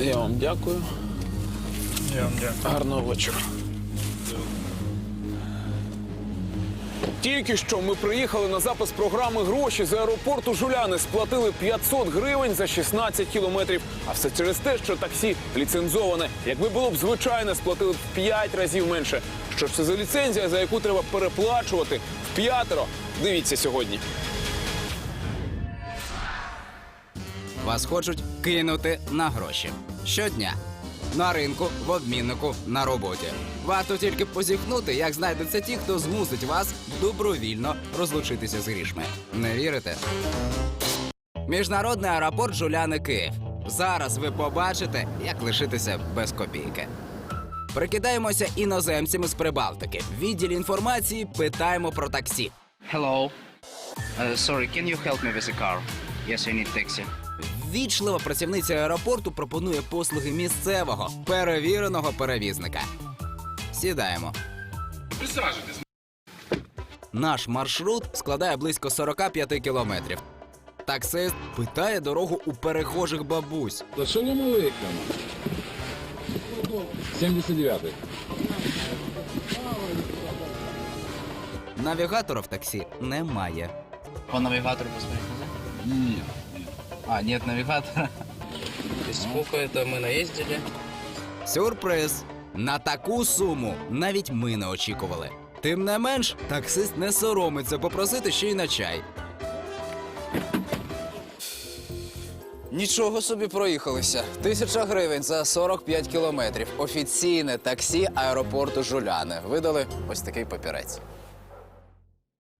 Я вам дякую. Я вам дякую. Гарного вечора. Тільки що ми приїхали на запис програми гроші з аеропорту Жуляни. Сплатили 500 гривень за 16 кілометрів. А все через те, що таксі ліцензоване. Якби було б звичайне, сплатили б 5 разів менше. Що ж це за ліцензія, за яку треба переплачувати в п'ятеро? Дивіться сьогодні. Вас хочуть кинути на гроші щодня. На ринку, в обміннику, на роботі. Варто тільки позіхнути, як знайдуться ті, хто змусить вас добровільно розлучитися з грішми. Не вірите? Міжнародний аеропорт Жуляни Київ. Зараз ви побачите, як лишитися без копійки. Прикидаємося іноземцями з Прибалтики. В відділі інформації питаємо про таксі. Hello. Uh, sorry, can you help me with a car? Yes, I need taxi. Ввічлива працівниця аеропорту пропонує послуги місцевого перевіреного перевізника. Сідаємо. Присаджуйтесь. Наш маршрут складає близько 45 кілометрів. Таксист питає дорогу у перехожих бабусь. Да що не малий там? 79-й. Навігатора в таксі немає. По навигатору посмотреть нельзя? Ні. А, нет навигатора. То есть сколько это мы наездили? Сюрприз! На таку суму навіть ми не очікували. Тим не менш, таксист не соромиться попросити ще й на чай. Нічого собі проїхалися. Тисяча гривень за 45 кілометрів. Офіційне таксі аеропорту Жуляни. Видали ось такий папірець.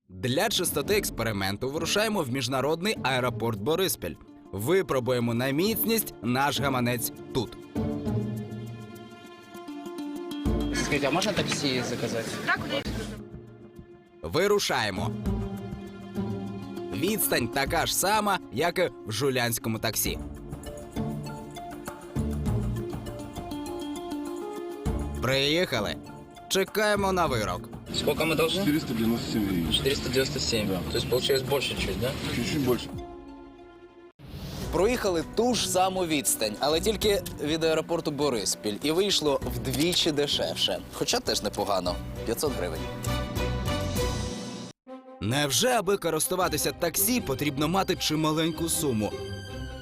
Для чистоти експерименту вирушаємо в міжнародний аеропорт Бориспіль. Випробуємо на міцність наш гаманець тут. Скажите, а можно такси заказать? Вирушаємо. Відстань така ж сама, як і в жулянському таксі. Приїхали. Чекаємо на вирок. Сколько мы должны? 497 гривен. 497. То есть получилось больше чуть, да? Чуть-чуть больше Проїхали ту ж саму відстань, але тільки від аеропорту Бориспіль. І вийшло вдвічі дешевше. Хоча теж непогано 500 гривень. Невже, аби користуватися таксі, потрібно мати чималеньку суму?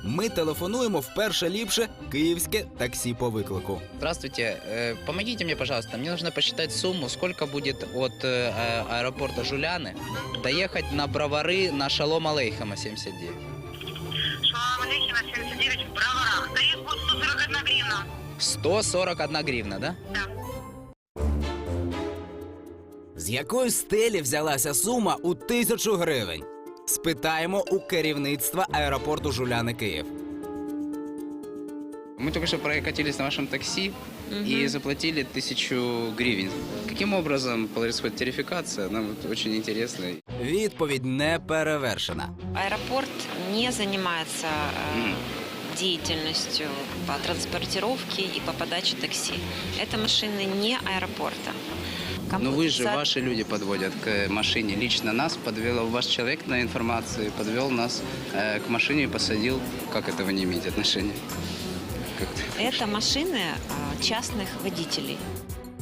Ми телефонуємо вперше ліпше київське таксі по виклику. Здравствуйте. Э, Помогите мне, пожалуйста. Мне нужно посчитать сумму, сколько будет от э, а- аэропорта Жуляны доехать на Бровары на Шалом Алейхама 79. 141 гривна, да? Да. З якої стелі взялася сума у тисячу гривень? Спитаємо у керівництва аеропорту Жуляни Київ. Мы только что прокатились на вашем такси и заплатили тысячу гривен. Каким образом происходит тарификация? Нам вот очень интересно. Відповідь не перевершена. Аэропорт не занимается э, деятельностью по транспортировке и по подаче такси. Это машины не аэропорта. Но вы же, ваши люди подводят к машине. Лично нас подвел ваш человек на информации, подвел нас э, к машине и посадил. Как это вы не имеете отношения? Это машины э, частных водителей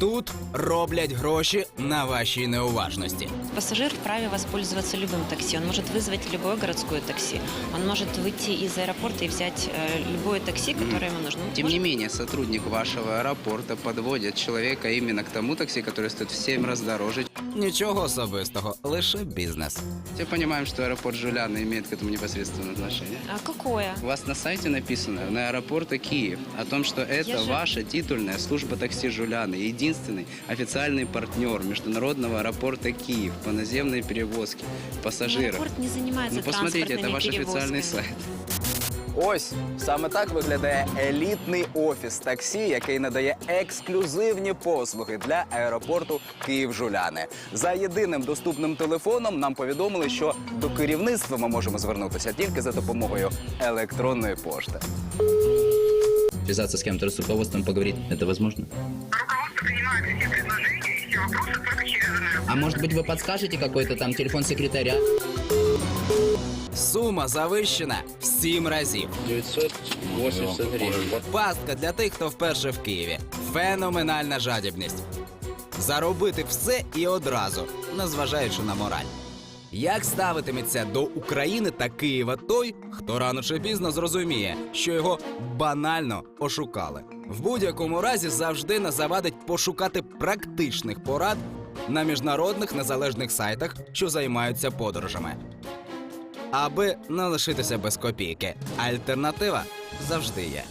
Тут роблять гроші на вашій неуважності. Пассажир вправе воспользоваться любым такси. Он может вызвать любое городское такси. Он может выйти из аэропорта и взять э, любое такси, которое ему нужно. Тем Может не менее, сотрудник вашего аэропорта подводит человека именно к тому такси, которое стоит в 7 раз дороже. Нічого особистого, лише бізнес. Все понимаем, что аэропорт Жуляна имеет к этому непосредственное отношение. А какое? У вас на сайте написано на аэропорта Киев о том, что это Я же- ваша титульная служба такси Жуляны, единственный официальный партнер международного аэропорта Киев по наземной перевозке пассажиров. Аэропорт не занимается Ну посмотрите, это транспортными ваш официальный перевозками. сайт. Ось саме так виглядає елітний офіс таксі, який надає ексклюзивні послуги для аеропорту Київ-Жуляни. За єдиним доступним телефоном нам повідомили, що до керівництва ми можемо звернутися тільки за допомогою електронної пошти. связаться с кем-то, с руководством поговорить, это возможно? Руководство принимает все предложения и все вопросы только через НР. А может быть вы подскажете какой-то там телефон секретаря? сума завищена в сім разів. 980 гривен. Пастка для тих, хто вперше в Києві. Феноменальна жадібність. Заробити все і одразу, незважаючи на мораль. Як ставитиметься до України та Києва той, хто рано чи пізно зрозуміє, що його банально ошукали? В будь-якому разі завжди не завадить пошукати практичних порад на міжнародних незалежних сайтах, що займаються подорожами. Аби не лишитися без копійки. Альтернатива завжди є.